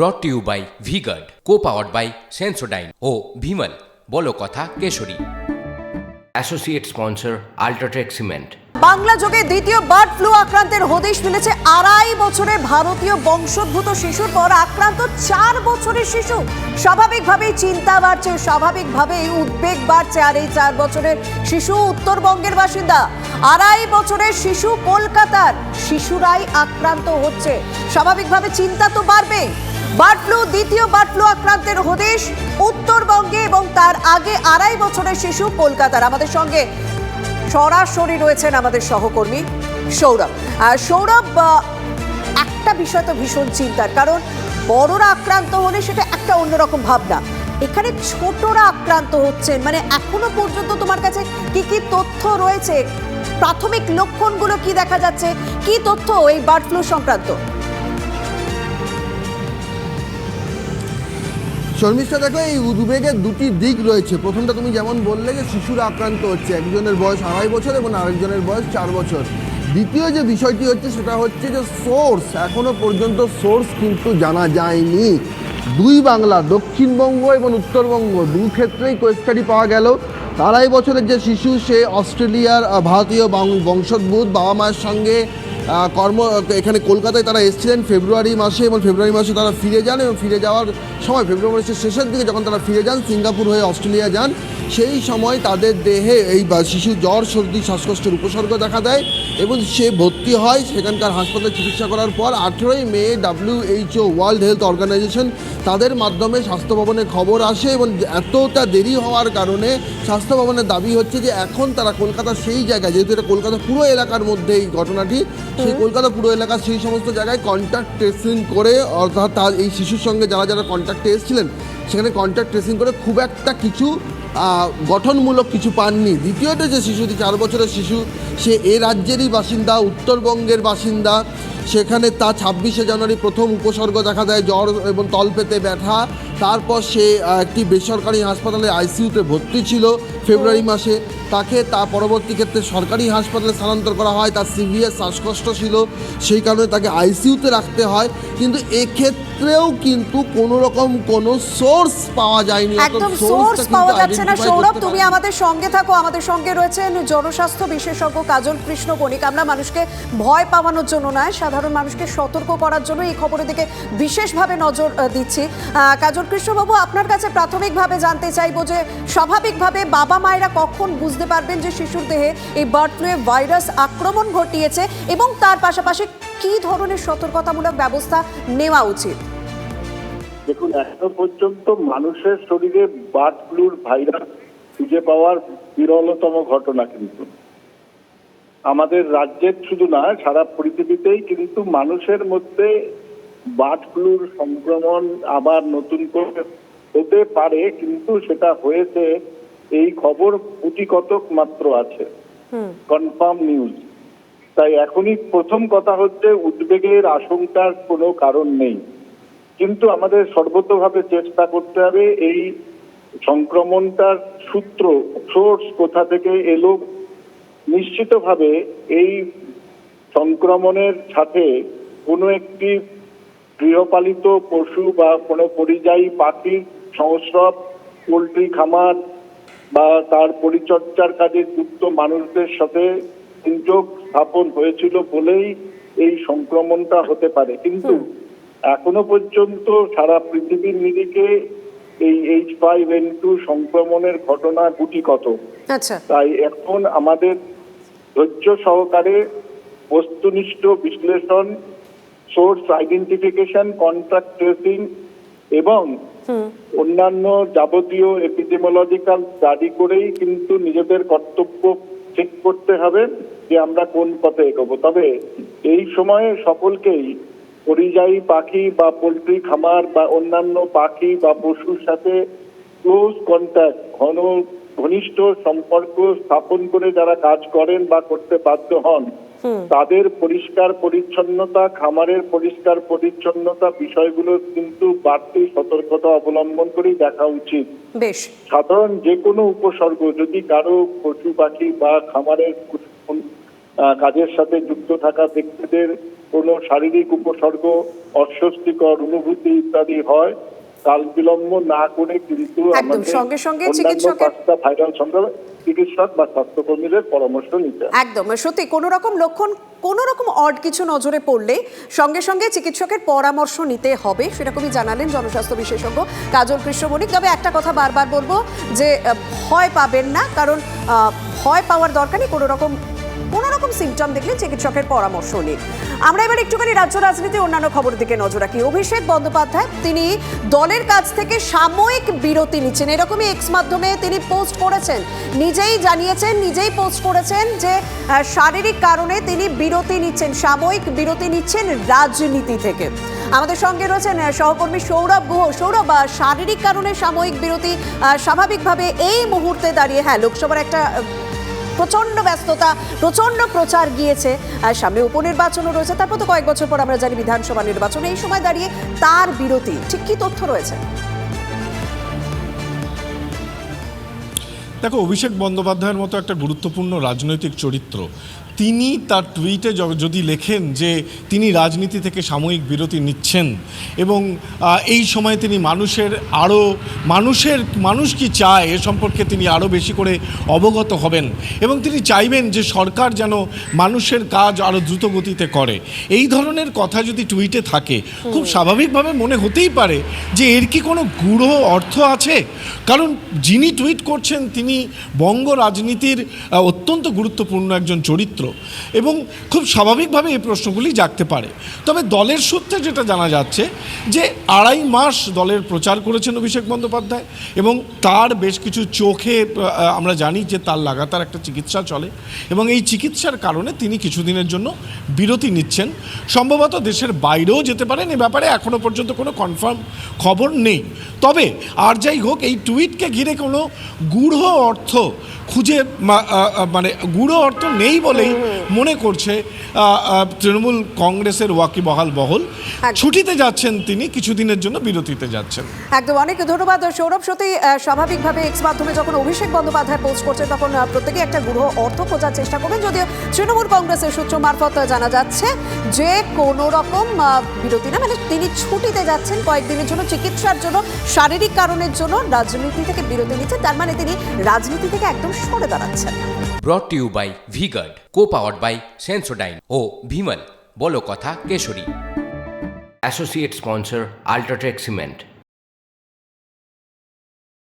Brought to you by V Guard co powered by Sensodyne ও ভিমল বলো কথা Kesari. Associate sponsor UltraTech cement Bangla যোগে দ্বিতীয় bird flu আক্রান্তের হদিশ মিলেছে আড়াই বছরে ভারতীয় বংশোদ্ভূত শিশুর পর আক্রান্ত চার বছরের শিশু। স্বাভাবিকভাবেই চিন্তা বাড়ছে স্বাভাবিকভাবেই উদ্বেগ বাড়ছে আর এই চার বছরের শিশু উত্তরবঙ্গের বাসিন্দা। আড়াই বছরের শিশু কলকাতার শিশুরাই আক্রান্ত হচ্ছে। স্বাভাবিকভাবে চিন্তা তো বাড়বেই। বার্ড ফ্লু দ্বিতীয় বার্ড ফ্লু আক্রান্তের হদিশ উত্তরবঙ্গে এবং তার আগে আড়াই বছরের শিশু কলকাতার। আমাদের সঙ্গে সরাসরি রয়েছেন আমাদের সহকর্মী সৌরভ। সৌরভ একটা বিষয় তো ভীষণ চিন্তার, কারণ বড়রা আক্রান্ত হলে সেটা একটা অন্যরকম ভাবনা। এখানে ছোটরা আক্রান্ত হচ্ছেন মানে এখনও পর্যন্ত তোমার কাছে কি কি তথ্য রয়েছে? প্রাথমিক লক্ষণগুলো কি দেখা যাচ্ছে? কি তথ্য এই বার্ড ফ্লু সংক্রান্ত? শর্মিষ্ঠা, দেখো এই উদ্বেগের দুটি দিক রয়েছে। প্রথমটা তুমি যেমন বললে যে শিশুরা আক্রান্ত হচ্ছে, একজনের বয়স আড়াই বছর এবং আরেকজনের বয়স চার বছর। দ্বিতীয় যে বিষয়টি হচ্ছে সেটা হচ্ছে যে সোর্স, এখনও পর্যন্ত সোর্স কিন্তু জানা যায়নি। দুই বাংলা, দক্ষিণবঙ্গ এবং উত্তরবঙ্গ, দু ক্ষেত্রেই কোয়েস্টারি পাওয়া গেল। আড়াই বছরের যে শিশু, সে অস্ট্রেলিয়ার ভারতীয় বংশোদ্ভূত, বাবা মায়ের সঙ্গে কর্ম, এখানে কলকাতায় তারা এসেছিলেন ফেব্রুয়ারি মাসে এবং ফেব্রুয়ারি মাসে তারা ফিরে যান এবং ফিরে যাওয়ার সময় ফেব্রুয়ারি মাসের শেষের দিকে যখন তারা ফিরে যান, সিঙ্গাপুর হয়ে অস্ট্রেলিয়া যান। সেই সময় তাদের দেহে এই বা শিশু জ্বর সর্দি শ্বাসকষ্টের উপসর্গ দেখা দেয় এবং সে ভর্তি হয় সেখানকার হাসপাতালে চিকিৎসা করার পর আঠেরোই May WHO World Health Organization তাদের মাধ্যমে স্বাস্থ্য ভবনে খবর আসে এবং এতটা দেরি হওয়ার কারণে স্বাস্থ্য ভবনের দাবি হচ্ছে যে এখন তারা কলকাতার সেই জায়গায় যেহেতু এটা কলকাতা পুরো এলাকার মধ্যে এই ঘটনাটি সেই কলকাতা পুরো এলাকার সেই সমস্ত জায়গায় কন্ট্যাক্ট ট্রেসিং করে অর্থাৎ তার এই শিশুর সঙ্গে যারা যারা কন্ট্যাক্টে এসেছিলেন সেখানে কন্ট্যাক্ট ট্রেসিং করে খুব একটা কিছু গঠনমূলক কিছু পাননি। দ্বিতীয়ত যে শিশুটি চার বছরের শিশু, সে এ রাজ্যেরই বাসিন্দা, উত্তরবঙ্গের বাসিন্দা। সেখানে তা ছাব্বিশে জানুয়ারি প্রথম উপসর্গ দেখা দেয় জ্বর এবং তল পেতে ব্যথা। তারপর সে একটি বেসরকারি হাসপাতালে আইসিইউতে ভর্তি ছিল ফেব্রুয়ারি মাসে। তাকে তা পরবর্তী ক্ষেত্রে সরকারি হাসপাতালে স্থানান্তর করা হয়। তার সিভিয়ার শ্বাসকষ্ট ছিল সেই কারণে তাকে আইসিইউতে রাখতে হয়। কিন্তু এক্ষেত্রেও কিন্তু কোনো রকম কোনো সোর্স পাওয়া যায়নি। একদম সোর্স পাওয়া যাচ্ছে না। সৌরভ তুমি আমাদের সঙ্গে থাকো। আমাদের সঙ্গে রয়েছেন জনস্বাস্থ্য বিশেষজ্ঞ কাজল কৃষ্ণ বণিক। আমরা মানুষকে ভয় পাওয়ানোর জন্য নয় সাধারণ মানুষকে সতর্ক করার জন্য এই খবরের দিকে বিশেষভাবে নজর দিচ্ছি। কাজল কৃষ্ণবাবু, আপনার কাছে প্রাথমিকভাবে জানতে চাইব যে স্বাভাবিকভাবে বাবা মায়েরা কখন বুঝতে পারবেন যে শিশুর দেহে এই বার্ড ফ্লু ভাইরাস আক্রমণ ঘটিয়েছে এবং তার পাশাপাশি কী ধরনের সতর্কতামূলক ব্যবস্থা নেওয়া উচিত? দেখুন, এখনও পর্যন্ত মানুষের শরীরে বার্ড ফ্লুর ভাইরাস খুঁজে পাওয়ার বিরলতম ঘটনা কিন্তু। আমাদের রাজ্যের শুধু না, সারা পৃথিবীতেই কিন্তু মানুষের মধ্যে বার্ড ফ্লুর সংক্রমণ আবার নতুন করে হতে পারে কিন্তু সেটা হয়েছে এই খবর গুটি কতক মাত্র আছে। কনফার্ম নিউজ তাই এখনই প্রথম কথা হচ্ছে উদ্বেগের আশঙ্কার কোনো কারণ নেই। কিন্তু আমাদের সর্বতভাবে চেষ্টা করতে হবে এই সংক্রমণটার সূত্র সোর্স কোথা থেকে এলো নিশ্চিতভাবে এই সংক্রমণের সাথে কোনো একটি গৃহপালিত পশু বা কোনো পরিযায়ী পাখির সংস্রব পোলট্রি খামার বা তার পরিচর্যার কাজে যুক্ত মানুষদের সাথে সংযোগ স্থাপন হয়েছিল বলেই এই সংক্রমণটা হতে পারে। কিন্তু এখনও পর্যন্ত সারা পৃথিবীর নিরিখে এই এইচ ফাইভ এন টু সংক্রমণের ঘটনা গুটি কত আচ্ছা। তাই এখন আমাদের ধৈর্য সহকারে বস্তুনিষ্ঠ বিশ্লেষণ সোর্স আইডেন্টিফিকেশন কন্ট্রাক্ট ট্রেসিং এবং অন্যান্য যাবতীয় এপিডেমোলজিক্যাল স্টাডি করেই কিন্তু নিজেদের কর্তব্য ঠিক করতে হবে যে আমরা কোন পথে এগোবো। তবে এই সময়ে সকলকেই পরিযায়ী পাখি বা পোলট্রি খামার বা অন্যান্য পাখি বা পশুর সাথে ক্লোজ কন্ট্যাক্ট ঘন ঘনিষ্ঠ সম্পর্ক স্থাপন করে যারা কাজ করেন বা করতে বাধ্য হন তাদের পরিষ্কার পরিচ্ছন্নতা খামারের পরিষ্কার পরিচ্ছন্নতা বিষয়গুলো কিন্তু বাড়তি সতর্কতা অবলম্বন করেই দেখা উচিত। বেশ। সাধারণ যে কোনো উপসর্গ যদি কারও পশু পাখি বা খামারের কাজের সাথে যুক্ত থাকা ব্যক্তিদের কোনো শারীরিক উপসর্গ অস্বস্তিকর অনুভূতি ইত্যাদি হয় কাল বিলম্ব না করে কিন্তু সঙ্গে সঙ্গে চিকিৎসকের- ভাইরাল সংক্রমণ চিকিৎসক বা স্বাস্থ্যকর্মীদের পরামর্শ নিতে। একদম সত্যি কোনো রকম লক্ষণ কোনো রকম অড কিছু নজরে পড়লে সঙ্গে সঙ্গে চিকিৎসকের পরামর্শ নিতে হবে সেরকমই জানালেন জনস্বাস্থ্য বিশেষজ্ঞ কাজল কৃষ্ণমণিক তবে একটা কথা বারবার বলব যে ভয় পাবেন না কারণ আহ, ভয় পাওয়ার দরকার নেই কোনো রকম কোনো রকম সিমটম দেখলে চিকিৎসকের পরামর্শ নিন। আমরা এবার একটুখানি রাজ্য রাজনীতি অন্যান্য খবর দিকে নজর রাখি। অভিষেক বন্দ্যোপাধ্যায়, তিনি দলের কাছ থেকে সাময়িক বিরতি নিচ্ছেন। এরকমই এক্স মাধ্যমে তিনি পোস্ট করেছেন। নিজেই জানিয়েছেন, নিজেই পোস্ট করেছেন যে শারীরিক কারণে তিনি বিরতি নিচ্ছেন, সাময়িক বিরতি নিচ্ছেন রাজনীতি থেকে। আমাদের সঙ্গে রয়েছেন সহকর্মী সৌরভ গুহ, সৌরভ শারীরিক কারণে সাময়িক বিরতি স্বাভাবিকভাবে এই মুহূর্তে দাঁড়িয়ে হ্যাঁ লোকসভার একটা আহ, প্রচণ্ড ব্যস্ততা প্রচণ্ড প্রচার গিয়েছে। আর সামনে উপনির্বাচনও রয়েছে। তারপর তো কয়েক বছর পর আমরা জানি বিধানসভা নির্বাচন। এই সময় দাঁড়িয়ে তার বিরতি। ঠিক কি তথ্য রয়েছে? দেখো অভিষেক বন্দ্যোপাধ্যায়ের মতো একটা গুরুত্বপূর্ণ রাজনৈতিক চরিত্র তিনি তার টুইটে যদি লেখেন যে তিনি রাজনীতি থেকে সাময়িক বিরতি নিচ্ছেন এবং এই সময় তিনি মানুষের আরও মানুষের মানুষ কি চায় এ সম্পর্কে তিনি আরও বেশি করে অবগত হবেন এবং তিনি চাইবেন যে সরকার যেন মানুষের কাজ আরও দ্রুত গতিতে করে। এই ধরনের কথা যদি টুইটে থাকে খুব স্বাভাবিকভাবে মনে হতেই পারে যে এর কি কোনো গূঢ় অর্থ আছে? কারণ যিনি টুইট করছেন তিনি বঙ্গ রাজনীতির অত্যন্ত গুরুত্বপূর্ণ একজন চরিত্র এবং খুব স্বাভাবিকভাবে এই প্রশ্নগুলি জাগতে পারে। তবে দলের সূত্রে যেটা জানা যাচ্ছে যে আড়াই মাস দলের প্রচার করেছেন অভিষেক বন্দ্যোপাধ্যায় এবং তার বেশ কিছু চোখে আমরা জানি যে তার লাগাতার একটা চিকিৎসা চলে এবং এই চিকিৎসার কারণে তিনি কিছুদিনের জন্য বিরতি নিচ্ছেন। সম্ভবত দেশের বাইরেও যেতে পারেন, এ ব্যাপারে এখনও পর্যন্ত কোনো কনফার্ম খবর নেই। তবে আর যাই হোক, এই টুইটকে ঘিরে কোনো গূঢ় অর্থ খুঁজে মানে গূঢ় অর্থ নেই বলেই মনে করছে তৃণমূল কংগ্রেসের ওয়াকিবহাল বহল। একদম। ছুটিতে যাচ্ছেন তিনি কিছুদিনের জন্য বিরতিতে যাচ্ছেন। একদম অনেক ধন্যবাদ। সৌরভ সত্যি স্বাভাবিকভাবে এক্স মাধ্যমে যখন অভিষেক বন্দ্যোপাধ্যায় পোস্ট করছে তখন আহ, প্রত্যেকেই একটা গূঢ় অর্থ খোঁজার চেষ্টা করবেন। যদিও তৃণমূল কংগ্রেসের সূত্র মারফত জানা যাচ্ছে যে কোনো রকম বিরতি না মানে তিনি ছুটিতে যাচ্ছেন কয়েকদিনের জন্য চিকিৎসার জন্য শারীরিক কারণের জন্য রাজনীতি থেকে বিরতি নিচ্ছেন। তার মানে তিনি রাজনীতি থেকে একদম সরে দাঁড়াচ্ছেন। Brought you by Vigard co powered by Sensodyne ও ভিমল বলো কথা Keshari. Associate sponsor UltraTech cement